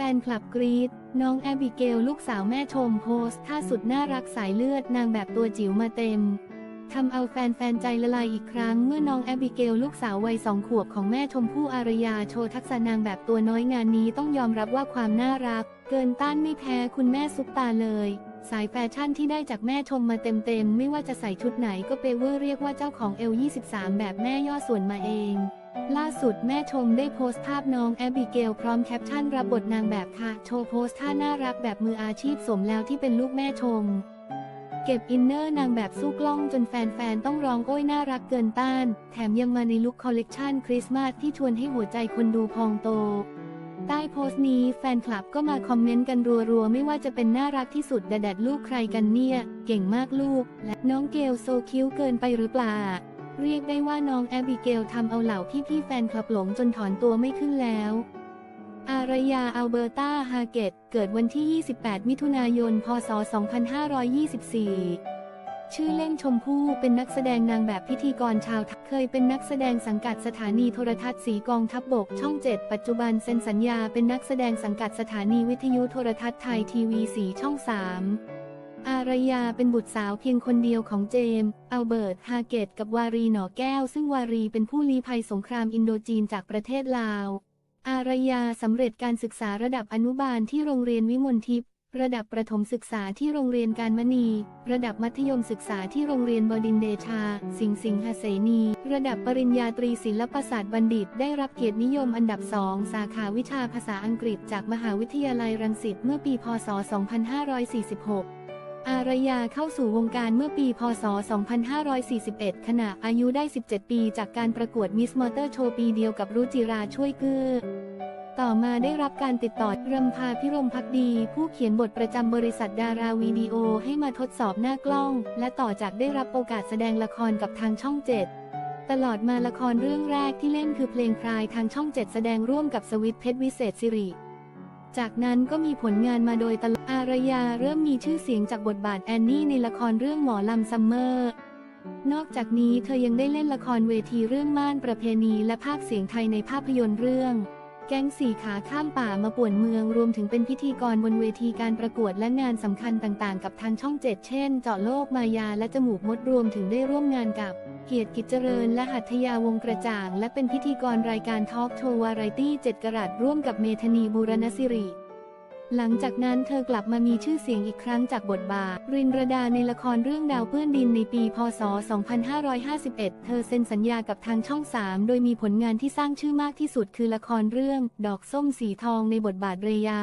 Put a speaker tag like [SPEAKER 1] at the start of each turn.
[SPEAKER 1] ฟนคลับกรีดน้องแอบิเกลลูกสาวแม่ชมโพสท่าสุดน่ารักสายเลือดนางแบบตัวจิ๋วมาเต็มทำเอาแฟนๆใจละลายอีกครั้ง เมื่อน้องแอบิเกลลูกสาววัยสองขวบของแม่ชมพู่อารยาโชว์ทักษะนางแบบตัวน้อยงานนี้ต้องยอมรับว่าความน่ารัก เกินต้านไม่แพ้คุณแม่ซุปตาเลย สายแฟชั่นที่ได้จากแม่ชมมาเต็มๆ ไม่ว่าจะใส่ชุดไหนก็เปเวอร์เรียกว่าเจ้าของเอล23 แบบแม่ย่อส่วนมาเอง ล่าสุดแม่ชมได้โพสต์ภาพน้องแอบิเกลพร้อมแคปชั่นรับบทนางแบบค่ะโชว์โพสท่าน่ารักแบบมืออาชีพสมแล้วที่เป็นลูกแม่ชม เก็บอินเนอร์นางแบบสู้กล้องจนแฟนๆ ต้องร้องโอ้ยน่ารักเกินต้าน แถมยังมาในลุคคอลเลกชันคริสต์มาสที่ชวนให้หัวใจคนดูพองโต ใต้โพสต์นี้แฟนคลับก็มาคอมเมนต์กันรัวๆ ไม่ว่าจะเป็นน่ารักที่สุดแดดๆลูกใครกันเนี่ย เก่งมากลูก และน้องเกลโซคิ้วเกินไปหรือเปล่า เรียกได้ว่าน้องแอบิเกลทำเอาเหล่าพี่ๆแฟนคลับหลงจนถอนตัวไม่ขึ้นแล้วอารยาอัลเบอร์ตาฮาเกต เกิดวันที่ 28 มิถุนายน พศ 2524 ชื่อเล่นชมพู่เป็นนักแสดงนางแบบพิธีกรชาวไทยเคยเป็นนักแสดงสังกัดสถานีโทรทัศน์สีกองทัพบบกช่อง7ปัจจุบันเซ็นสัญญาเป็นนักแสดงสังกัดสถานีวิทยุโทรทัศน์ไทยทีวีสีช่อง3อารยาเป็นบุตรสาวเพียงคนเดียวของเจมส์อัลเบิร์ต ฮาเกต กับวารีหนอแก้ว ซึ่งวารีเป็นผู้ลี้ภัยสงครามอินโดจีนจากประเทศลาว อารยาสำเร็จการศึกษาระดับอนุบาลที่โรงเรียนวิมลทิพย์ ระดับประถมศึกษาที่โรงเรียนการมณี ระดับมัธยมศึกษาที่โรงเรียนบดินเดชา สิงห์สิงหเสนี ระดับปริญญาตรีศิลปศาสตร์บัณฑิต ได้รับเกียรตินิยมอันดับสองสาขาวิชาภาษาอังกฤษจากมหาวิทยาลัยรังสิตเมื่อปีพศ 2546อารยาเข้าสู่วงการเมื่อปี พศ 2541 ขณะอายุได้ 17 ปี จากการประกวดมิสมอเตอร์โชว์ปีเดียวกับรุจิราช่วยเกื้อ ต่อมาได้รับการติดต่อรำพาพิรมพักดี ผู้เขียนบทประจำบริษัทดาราวิดีโอให้มาทดสอบหน้ากล้อง และต่อจากได้รับโอกาสแสดงละครกับทางช่องเจ็ดตลอดมาละครเรื่องแรกที่เล่นคือเพลงพรายทางช่องเจ็ดแสดงร่วมกับสวิตเพชรวิเศษสิริจากนั้นก็มีผลงานมาโดยตลอดอารยาเริ่มมีชื่อเสียงจากบทบาทแอนนี่ในละครเรื่องหมอลำซัมเมอร์นอกจากนี้เธอยังได้เล่นละครเวทีเรื่องม่านประเพณีและภาคเสียงไทยในภาพยนตร์เรื่อง แก๊งสี่ขาข้ามป่ามาป่วนเมืองรวมถึงเป็นพิธีกรบนเวทีการประกวดและงานสำคัญต่างๆ กับทางช่องเจ็ดเช่น เจาะโลกมายาและจมูกมดรวมถึงได้ร่วมงานกับ เกียรติกิจเจริญและหัตถยาวงกระจ่าง และเป็นพิธีกรรายการทอล์กโชว์วาไรตี้เจ็ดกรัตร่วมกับเมธนีบูรณสิริ หลังจากนั้นเธอกลับมามีชื่อเสียงอีกครั้งจากบทบาท รินรดาในละครเรื่องดาวเปื้อนดินในปี พศ 2551 เธอเซ็นสัญญากับทางช่อง 3 โดยมีผลงานที่สร้างชื่อมากที่สุดคือละครเรื่อง ดอกส้มสีทองในบทบาทเรยา